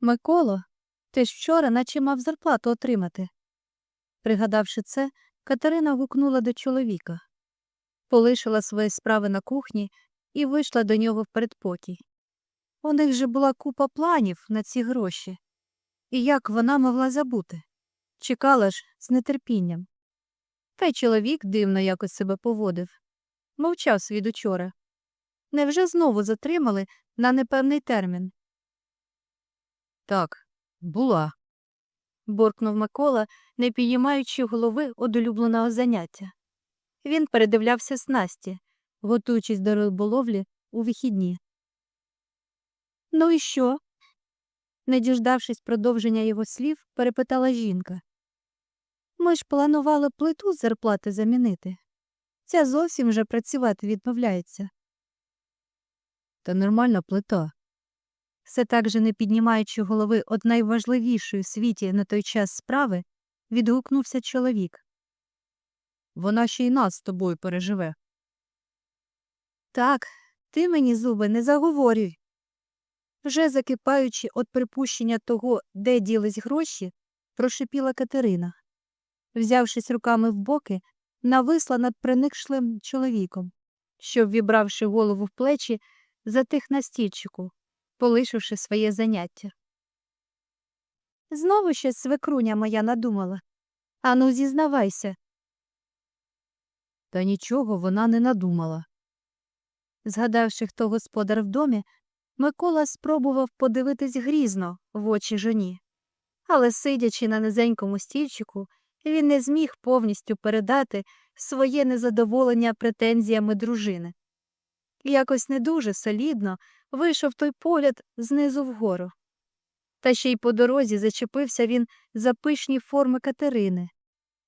Миколо, ти ж вчора наче мав зарплату отримати. Пригадавши це, Катерина гукнула до чоловіка, полишила свої справи на кухні і вийшла до нього в передпокій. У них же була купа планів на ці гроші. І як вона могла забути? Чекала ж з нетерпінням. Та й чоловік дивно якось себе поводив. Мовчав свід учора. Невже знову затримали на непевний термін? Так, була. буркнув Микола, не підіймаючи голови од улюбленого заняття. Він передивлявся снасті, готуючись до риболовлі у вихідні. Ну і що? Не діждавшись продовження його слів, перепитала жінка. Ми ж планували плиту з зарплати замінити. Ця зовсім вже працювати відмовляється. Та нормальна плита. Все так же не піднімаючи голови од найважливішої в світі на той час справи, відгукнувся чоловік. Вона ще й нас з тобою переживе. Так, ти мені зуби не заговорюй. Вже закипаючи від припущення того, де ділись гроші, прошипіла Катерина. Взявшись руками в боки, нависла над приникшлим чоловіком, що, ввібравши голову в плечі, затих на стільчику, полишивши своє заняття. Знову щось свекруня моя надумала. Ану, зізнавайся. Та нічого вона не надумала. Згадавши, хто господар в домі, Микола спробував подивитись грізно в очі жоні. Але, сидячи на низенькому стільчику, він не зміг повністю передати своє незадоволення претензіями дружини. Якось не дуже солідно вийшов той погляд знизу вгору. Та ще й по дорозі зачепився він за пишні форми Катерини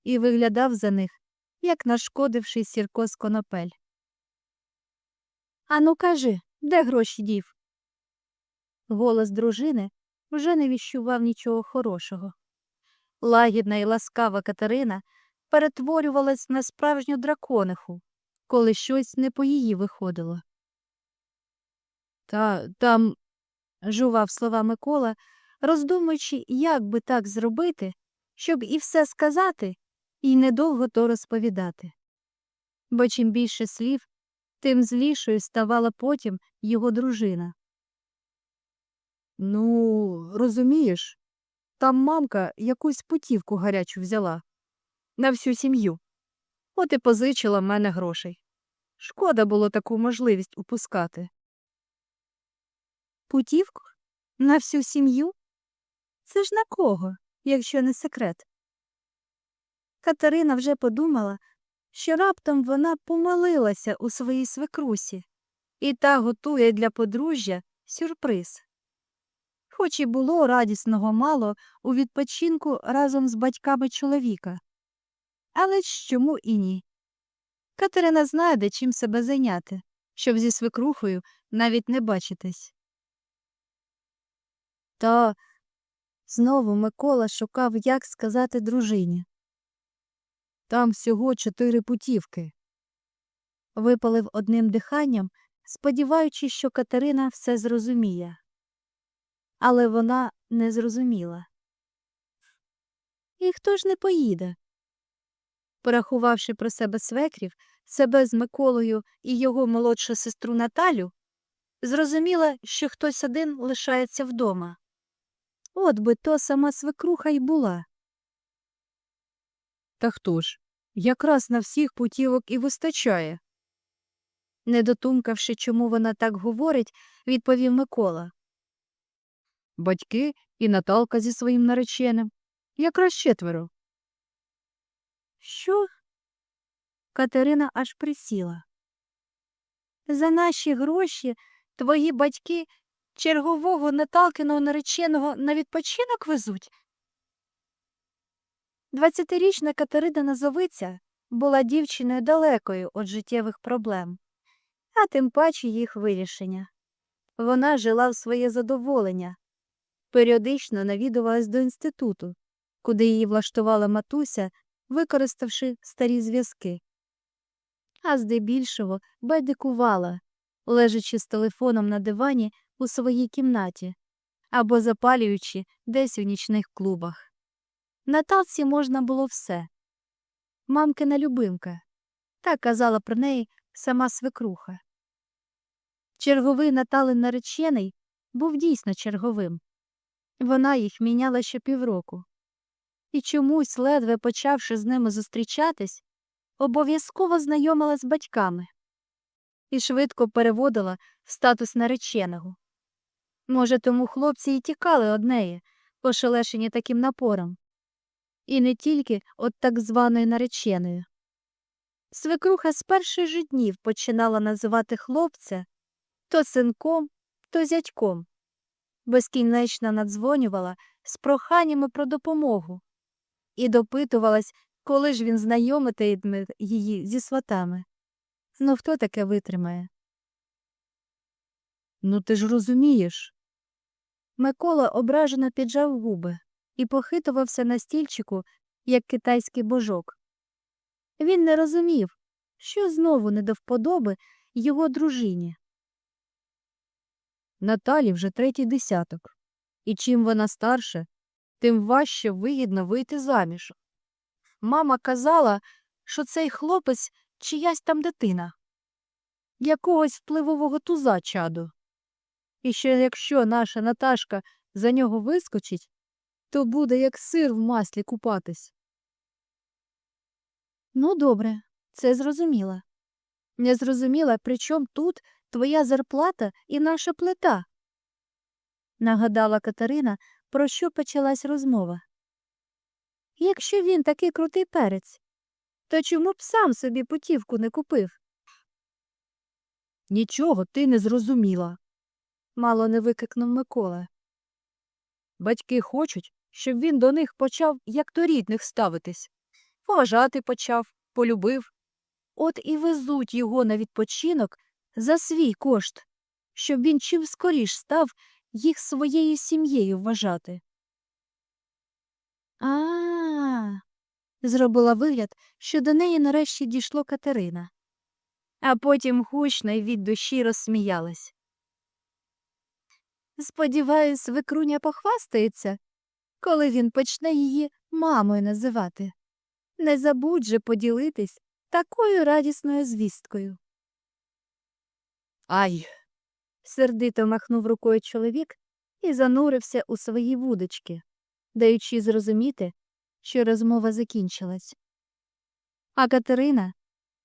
і виглядав за них, як нашкодивший сірко з конопель. Ану, кажи, де гроші дів? Голос дружини вже не віщував нічого хорошого. Лагідна і ласкава Катерина перетворювалась на справжню дракониху, коли щось не по її виходило. Та там, жував слова Микола, роздумуючи, як би так зробити, щоб і все сказати, і недовго то розповідати. Бо чим більше слів, тим злішою ставала потім його дружина. Ну, розумієш, там мамка якусь путівку гарячу взяла на всю сім'ю. От і позичила мене грошей. Шкода було таку можливість упускати. Путівку? На всю сім'ю? Це ж на кого, якщо не секрет? Катерина вже подумала, що раптом вона помилилася у своїй свекрусі, і та готує для подружжя сюрприз. Хоч і було радісного мало у відпочинку разом з батьками чоловіка. Але чому і ні? Катерина знайде, чим себе зайняти, щоб зі свекрухою навіть не бачитись. Та знову Микола шукав, як сказати дружині. Там всього чотири путівки. Випалив одним диханням, сподіваючись, що Катерина все зрозуміє. Але вона не зрозуміла. І хто ж не поїде? Порахувавши про себе свекрів, себе з Миколою і його молодшу сестру Наталю, зрозуміла, що хтось один лишається вдома. От би то сама свекруха й була. Та хто ж? Якраз на всіх путівок і вистачає. Не дотумкавши, чому вона так говорить, відповів Микола. Батьки і Наталка зі своїм нареченим. Якраз четверо. Що? Катерина аж присіла. За наші гроші твої батьки чергового Наталкиного нареченого на відпочинок везуть? Двадцятирічна Катерина Назовиця була дівчиною далекою від життєвих проблем, а тим паче їх вирішення. Вона жила в своє задоволення, періодично навідувалась до інституту, куди її влаштувала матуся, використавши старі зв'язки. А здебільшого байдикувала, лежачи з телефоном на дивані у своїй кімнаті, або запалюючи десь у нічних клубах. На талці можна було все. Мамкина любимка. Так казала про неї сама свекруха. Черговий Наталин наречений був дійсно черговим. Вона їх міняла щопівроку. І чомусь, ледве почавши з ними зустрічатись, обов'язково знайомила з батьками і швидко переводила в статус нареченого. Може, тому хлопці і тікали од неї, ошелешені таким напором. І не тільки от так званої нареченої. Свекруха з перших же днів починала називати хлопця то синком, то зятьком. Безкінечно надзвонювала з проханнями про допомогу і допитувалась, коли ж він знайомитиме її зі сватами. Ну хто таке витримає? Ну ти ж розумієш. Микола ображено піджав губи і похитувався на стільчику, як китайський божок. Він не розумів, що знову не до вподоби його дружині. Наталі вже третій десяток, і чим вона старша, тим важче вигідно вийти заміж. Мама казала, що цей хлопець чиясь там дитина, якогось впливового туза чаду. І що якщо наша Наташка за нього вискочить, то буде як сир в маслі купатись. Ну, добре, це зрозуміла. Не зрозуміла, при чому тут твоя зарплата і наша плита. Нагадала Катерина, про що почалась розмова. Якщо він такий крутий перець, то чому б сам собі путівку не купив? Нічого ти не зрозуміла, мало не викрикнув Микола. Батьки хочуть, щоб він до них почав як до рідних ставитись. Поважати почав, полюбив. От і везуть його на відпочинок за свій кошт, щоб він чим скоріш став їх своєю сім'єю вважати. А, зробила вигляд, що до неї нарешті дійшло Катерина. А потім гучно й від душі розсміялась. Сподіваюсь, викруня похвастається, коли він почне її мамою називати. Не забудь же поділитись такою радісною звісткою. Ай. сердито махнув рукою чоловік і занурився у свої вудочки, даючи зрозуміти, що розмова закінчилась. А Катерина,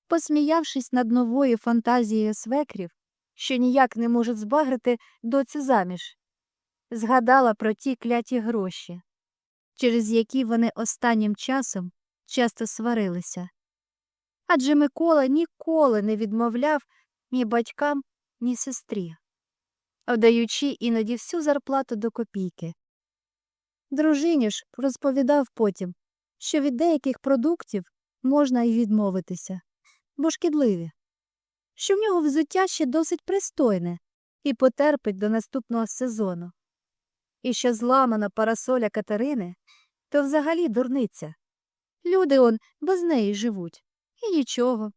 посміявшись над новою фантазією свекрів, що ніяк не можуть збагрити доці заміж, згадала про ті кляті гроші, через які вони останнім часом часто сварилися. Адже Микола ніколи не відмовляв ні батькам, ні сестрі, вдаючи іноді всю зарплату до копійки. Дружині ж розповідав потім, що від деяких продуктів можна й відмовитися, бо шкідливі, що в нього взуття ще досить пристойне і потерпить до наступного сезону, і що зламана парасоля Катерини то взагалі дурниця. Люди он без неї живуть, і нічого.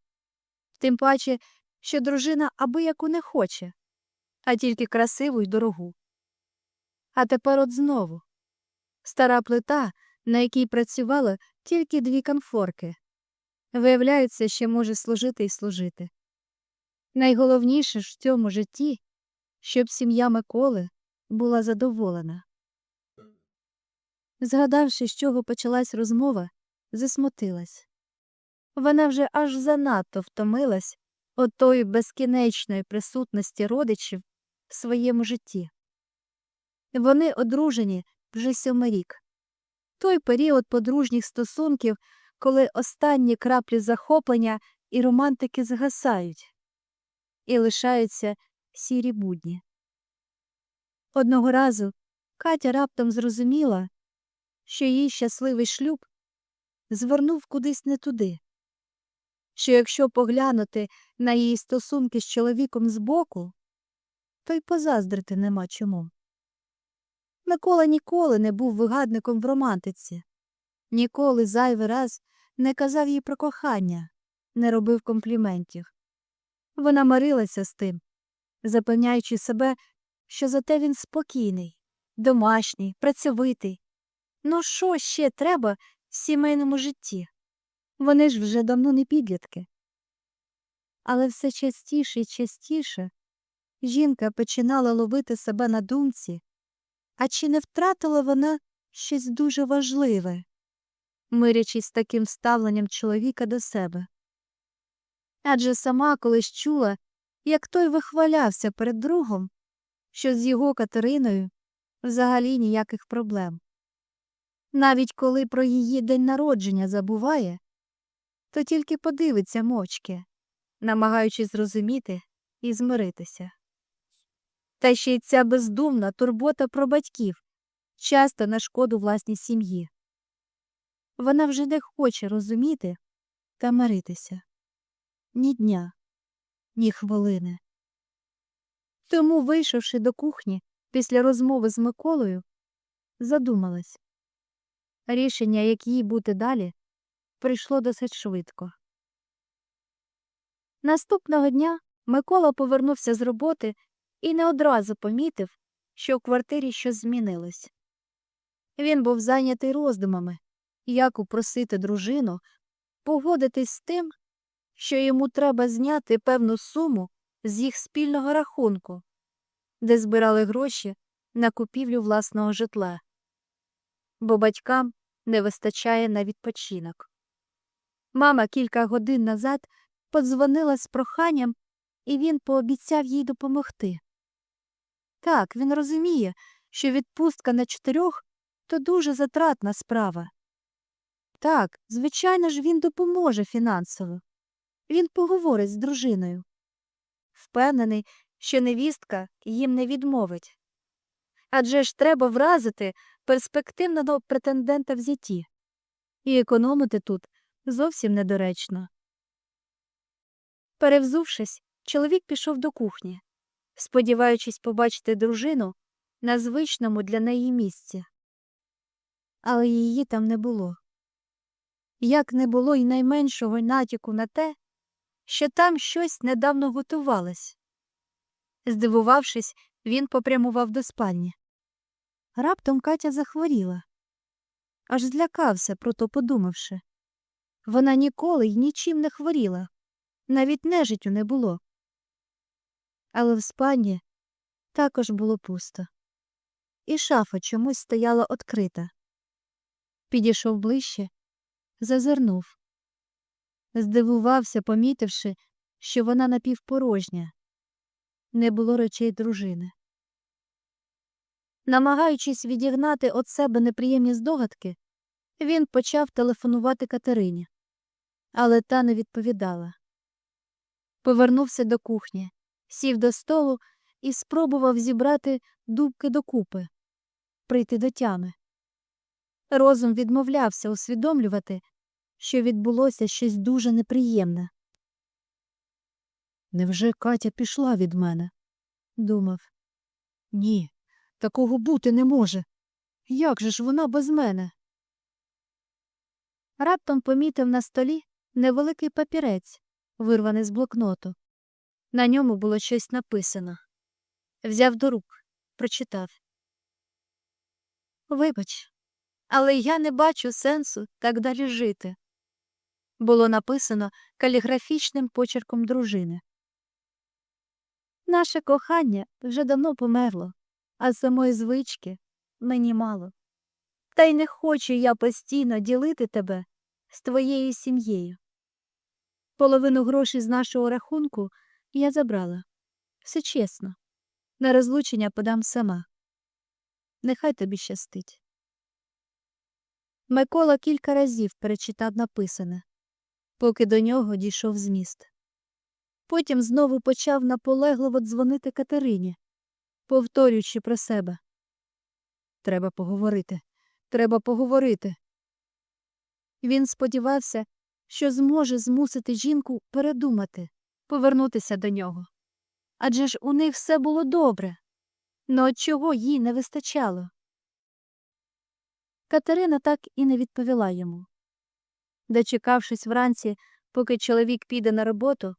Тим паче, що дружина аби яку не хоче, а тільки красиву й дорогу. А тепер от знову стара плита, на якій працювали тільки дві конфорки, виявляється, ще може служити і служити. Найголовніше ж в цьому житті, щоб сім'я Миколи була задоволена. Згадавши, з чого почалась розмова, засмутилась. Вона вже аж занадто втомилась от тої безкінечної присутності родичів в своєму житті. Вони одружені вже сьомий рік. Той період подружніх стосунків, коли останні краплі захоплення і романтики згасають, і лишаються сірі будні. Одного разу Катя раптом зрозуміла, що її щасливий шлюб звернув кудись не туди, що якщо поглянути на її стосунки з чоловіком збоку, то й позаздрити нема чому. Микола ніколи не був вигадником в романтиці, ніколи зайвий раз не казав їй про кохання, не робив компліментів. Вона мирилася з тим, запевняючи себе, що зате він спокійний, домашній, працьовитий. Ну що ще треба в сімейному житті? Вони ж вже давно не підлітки. Але все частіше і частіше жінка починала ловити себе на думці, а чи не втратила вона щось дуже важливе, мирячись з таким ставленням чоловіка до себе. Адже сама колись чула, як той вихвалявся перед другом, що з його Катериною взагалі ніяких проблем. Навіть коли про її день народження забуває, то тільки подивиться мовчки, намагаючись зрозуміти і змиритися. Та ще й ця бездумна турбота про батьків, часто на шкоду власній сім'ї. Вона вже не хоче розуміти та миритися ні дня, ні хвилини. Тому, вийшовши до кухні після розмови з Миколою, задумалась. Рішення, як їй бути далі, прийшло досить швидко. Наступного дня Микола повернувся з роботи і не одразу помітив, що в квартирі щось змінилось. Він був зайнятий роздумами, як упросити дружину погодитись з тим, що йому треба зняти певну суму з їх спільного рахунку, де збирали гроші на купівлю власного житла, бо батькам не вистачає на відпочинок. Мама кілька годин назад подзвонила з проханням, і він пообіцяв їй допомогти. Так, він розуміє, що відпустка на чотирьох то дуже затратна справа. Так, звичайно ж, він допоможе фінансово. Він поговорить з дружиною. Впевнений, що невістка їм не відмовить. Адже ж треба вразити перспективного претендента в зяті. І економити тут зовсім недоречно. Перевзувшись, чоловік пішов до кухні, сподіваючись побачити дружину на звичному для неї місці. Але її там не було. Як не було й найменшого натяку на те, що там щось недавно готувалось. Здивувавшись, він попрямував до спальні. Раптом Катя захворіла. Аж злякався, про то подумавши. Вона ніколи й нічим не хворіла, навіть нежиттю не було. Але в спальні також було пусто, і шафа чомусь стояла відкрита. Підійшов ближче, зазирнув. Здивувався, помітивши, що вона напівпорожня. Не було речей дружини. Намагаючись відігнати від себе неприємні здогадки, він почав телефонувати Катерині, але та не відповідала. Повернувся до кухні, сів до столу і спробував зібрати дубки докупи, прийти до тями. Розум відмовлявся усвідомлювати, що відбулося щось дуже неприємне. Невже Катя пішла від мене? думав. Ні, такого бути не може. Як же ж вона без мене? Раптом помітив на столі невеликий папірець, вирваний з блокноту. На ньому було щось написано. Взяв до рук, прочитав. Вибач, але я не бачу сенсу так далі жити. Було написано каліграфічним почерком дружини. Наше кохання вже давно померло, а самої звички мені мало. Та й не хочу я постійно ділити тебе з твоєю сім'єю. Половину грошей з нашого рахунку я забрала. Все чесно. На розлучення подам сама. Нехай тобі щастить. Микола кілька разів перечитав написане, поки до нього дійшов зміст. Потім знову почав наполегливо дзвонити Катерині, повторюючи про себе. Треба поговорити, треба поговорити. Він сподівався, що зможе змусити жінку передумати, повернутися до нього. Адже ж у них все було добре, но чого їй не вистачало. Катерина так і не відповіла йому. Дочекавшись вранці, поки чоловік піде на роботу,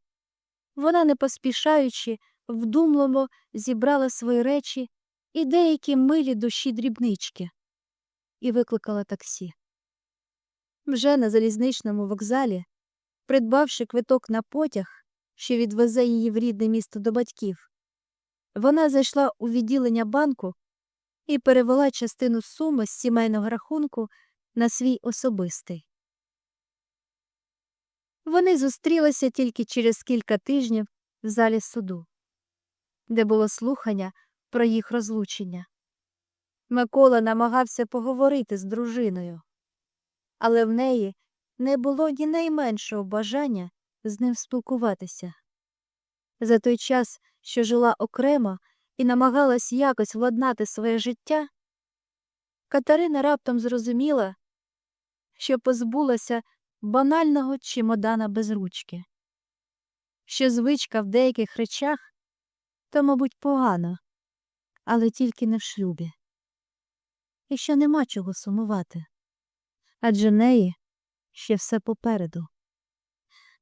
вона, не поспішаючи, вдумливо зібрала свої речі і деякі милі душі дрібнички, і викликала таксі. Вже на залізничному вокзалі, придбавши квиток на потяг, що відвезе її в рідне місто до батьків, вона зайшла у відділення банку і перевела частину суми з сімейного рахунку на свій особистий. Вони зустрілися тільки через кілька тижнів в залі суду, де було слухання про їх розлучення. Микола намагався поговорити з дружиною, але в неї не було ні найменшого бажання з ним спілкуватися. За той час, що жила окремо і намагалась якось владнати своє життя, Катерина раптом зрозуміла, що позбулася банального чемодана без ручки, що звичка в деяких речах то, мабуть, погано, але тільки не в шлюбі, і що нема чого сумувати, адже неї ще все попереду.